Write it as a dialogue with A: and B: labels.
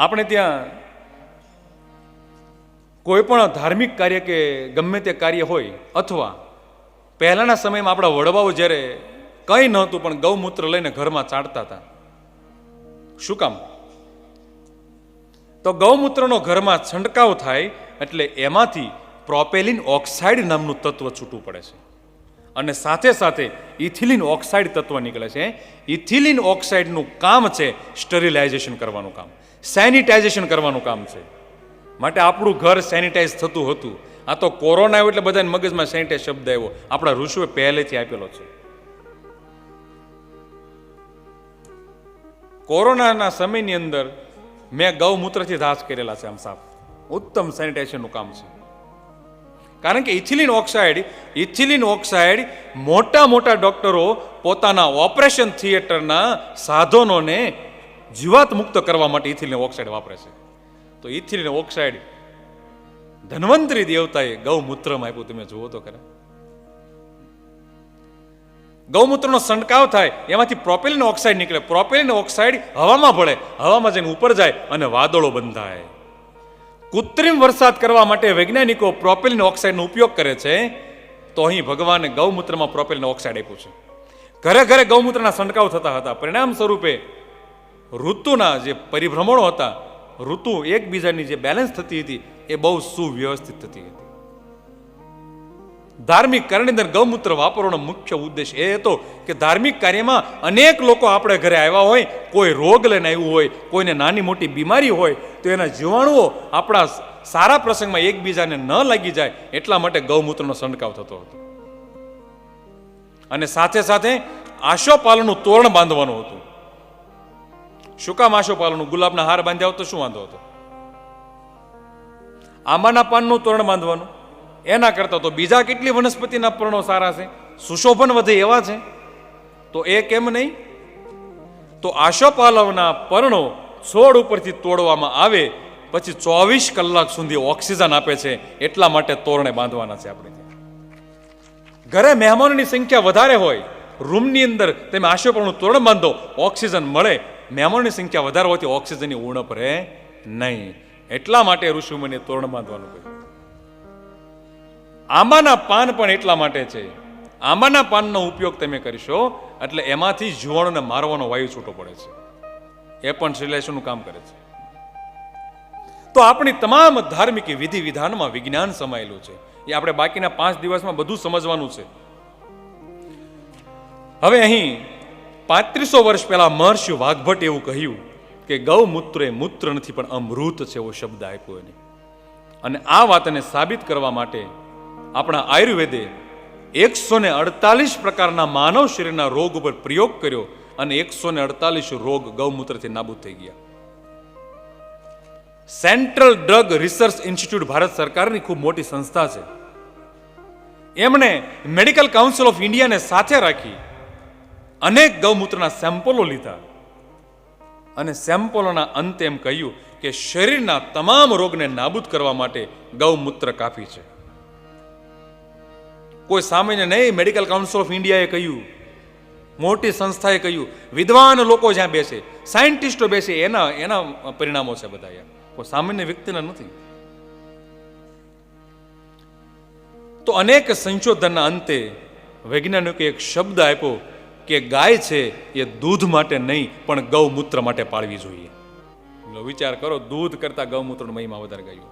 A: આપણે ત્યાં કોઈ પણ ધાર્મિક કાર્ય કે ગમે તે કાર્ય હોય અથવા પહેલાંના સમયમાં આપણા વડવાઓ જ્યારે કંઈ નહોતું પણ ગૌમૂત્ર લઈને ઘરમાં ચાટતા હતા. શું કામ? તો ગૌમૂત્રનો ઘરમાં છંટકાવ થાય એટલે એમાંથી પ્રોપેલિન ઓક્સાઇડ નામનું તત્વ છૂટું પડે છે. અને સાથે સાથે ઇથિલિન ઓક્સાઇડ તત્વ નીકળે છે. ઇથિલિન ઓક્સાઇડનું કામ છે સ્ટરિલાઇઝેશન કરવાનું કામ. સેનિટાઇઝેશન કરવાનું કામ છે. માટે આપણું ઘર સેનિટાઈઝ થતું હતું. આ તો કોરોના આવ્યો એટલે બધાને મગજમાં સેનિટાઇઝ શબ્દ આવ્યો. આપણા ઋષુએ પહેલેથી આપેલો છે. કોરોનાના સમયની અંદર મેં ગૌમૂત્રથી ધાસ કરેલા છે આમ સાફ ઉત્તમ સેનિટાઇઝેશનનું કામ છે. કારણ કે ઇથિલિન ઓક્સાઇડ ઇથિલિન ઓક્સાઇડ મોટા મોટા ડોક્ટરો પોતાના ઓપરેશન થિયેટરના સાધનોને જીવાત મુક્ત કરવા માટે ઇથિલિન ઓક્સાઇડ વાપરે છે. તો ઇથિલિન ઓક્સાઇડ ધન્વંતરી દેવતાએ ગૌમૂત્રમાં આપ્યું. તમે જુઓ તો ખરા. ગૌમૂત્રનો સંટકાવ થાય, એમાંથી પ્રોપેલિન ઓક્સાઇડ નીકળે. પ્રોપેલિન ઓક્સાઇડ હવામાં ભળે, હવામાં જઈને ઉપર જાય અને વાદળો બંધાય. કૃત્રિમ વરસાદ કરવા માટે વૈજ્ઞાનિકો પ્રોપેલિન ઓક્સાઇડનો ઉપયોગ કરે છે, તો અહીં ભગવાને ગૌમૂત્રમાં પ્રોપેલિન ઓક્સાઇડ આપ્યું છે. ઘરે ઘરે ગૌમૂત્રના સંટકાવ થતા હતા. પરિણામ સ્વરૂપે ઋતુના જે પરિભ્રમણો હતા, ઋતુ એકબીજાની જે બેલેન્સ થતી હતી, એ બહુ સુવ્યવસ્થિત થતી હતી. ધાર્મિક કાર્યની અંદર ગૌમૂત્ર વાપરવાનો મુખ્ય ઉદ્દેશ એ હતો કે ધાર્મિક કાર્યમાં અનેક લોકો આપણે ઘરે આવ્યા હોય, કોઈ રોગ લઈને આવ્યું હોય, કોઈને નાની મોટી બીમારી હોય, તો એના જીવાણુઓ આપણા સારા પ્રસંગમાં એકબીજાને ન લાગી જાય એટલા માટે ગૌમૂત્રનો છંટકાવ થતો હતો. અને સાથે સાથે આશોપાલનું તોરણ બાંધવાનું હતું. શું કામ આશોપાલનનું ગુલાબના હાર બાંધ્યા તો શું વાંધો હતો? આંબાના પાનનું તોરણ બાંધવાનું? એના કરતાં તો બીજા કેટલી વનસ્પતિના પર્ણો સારા છે? સુશોભન વધે એવા છે? તો એ કેમ નહીં? તો આશોપાલવના પર્ણો છોડ ઉપરથી તોડવામાં આવે, પછી ચોવીસ કલાક સુધી ઓક્સિજન આપે છે. એટલા માટે તોરણે બાંધવાના છે આપણે ઘરે મહેમાનોની સંખ્યા વધારે હોય, રૂમની અંદર તમે આશોપાલવનું તોરણ બાંધો, ઓક્સિજન મળે મહેમાનોની સંખ્યા વધારે હોવાથી ઓક્સિજનની ઉણપ રહે નહીં. એટલા માટે ઋષિમુનિએ તોરણ બાંધવાનું કહ્યું. આંબાના પાન પણ એટલા માટે છે. આંબાના પાનનો ઉપયોગ તમે કરશો, એટલે એમાંથી જીવાણુને મારવાનો વાયુ છૂટો પડે છે. એ પણ શ્રીલેશનનું કામ કરે છે. તો આપણી તમામ ધાર્મિક વિધિ વિધાનમાં વિજ્ઞાન સમાયેલું છે. એ આપણે બાકીના પાંચ દિવસમાં બધું સમજવાનું છે. હવે અહીં પાંત્રીસો વર્ષ પહેલા મહર્ષિ વાઘભટ્ટ એવું કહ્યું કે ગૌમૂત્ર એ મૂત્ર નથી, પણ અમૃત છે એવો શબ્દ આપ્યો એને. અને આ વાતને સાબિત કરવા માટે આપણા આયુર્વેદે એકસો ને અડતાલીસ પ્રકારના માનવ શરીરના રોગ ઉપર પ્રયોગ કર્યો અને એકસો ને અડતાલીસ રોગ ગૌમૂત્રથી નાબૂદ થઈ ગયા. Central drug research institute Bharat સરકારની ખૂબ મોટી સંસ્થા છે. એમણે મેડિકલ કાઉન્સિલ ઓફ ઇન્ડિયાને સાથે રાખી અનેક ગૌમૂત્રના સેમ્પલો લીધા. અને સેમ્પલોના અંતે એમ કહ્યું કે શરીરના તમામ રોગને નાબૂદ કરવા માટે ગૌમૂત્ર કાફી છે. કોઈ સામાન્ય નહીં મેડિકલ કાઉન્સિલ ઓફ ઇન્ડિયાએ કહ્યું. મોટી સંસ્થાએ કહ્યું, વિદ્વાન લોકો જ્યાં બેસે સાયન્ટિસ્ટો બેસે, એના એના પરિણામો છે બધા કોઈ સામાન્ય વ્યક્તિના નથી. તો અનેક સંશોધનના અંતે વૈજ્ઞાનિકે એક શબ્દ આપ્યો કે ગાય છે એ દૂધ માટે નહીં, પણ ગૌમૂત્ર માટે પાળવી જોઈએ. વિચાર કરો, દૂધ કરતાં ગૌમૂત્રનો મહિમા વધારે ગાયું.